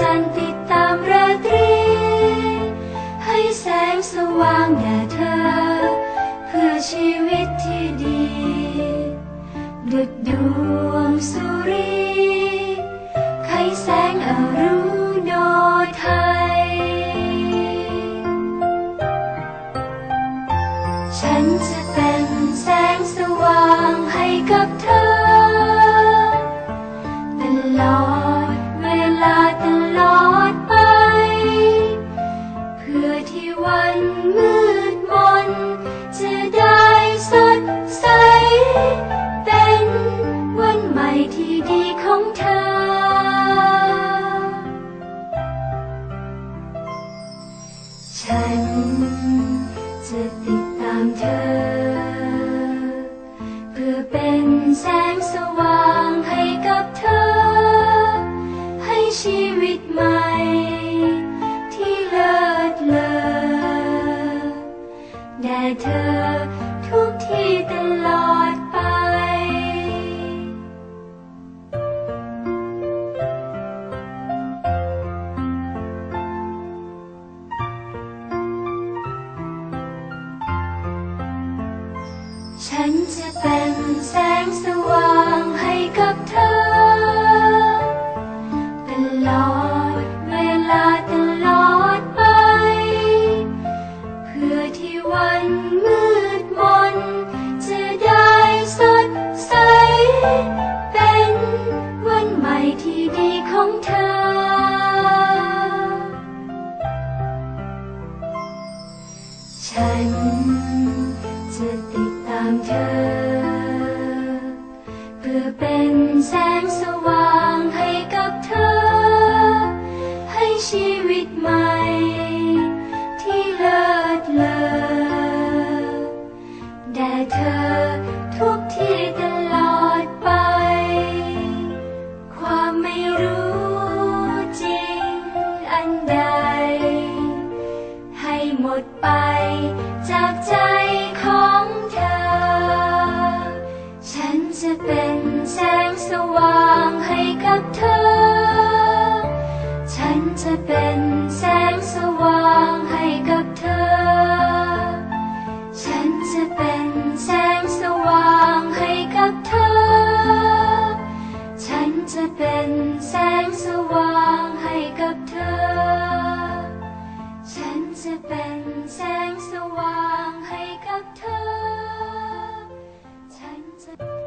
จันทร์ติดตามราตรี ให้แสงสว่างแด่เธอ เพื่อชีวิตที่ดี ดุดดวงสุรีไขแสงอรุโนไทย ฉันจะเป็นแสงสว่างให้กับเธอตลอดเของเธอ ฉัน ฉันจะเป็นแสงสว่างให้กับเธอ ไป จากใจของเธอ ฉันจะเป็นใจ say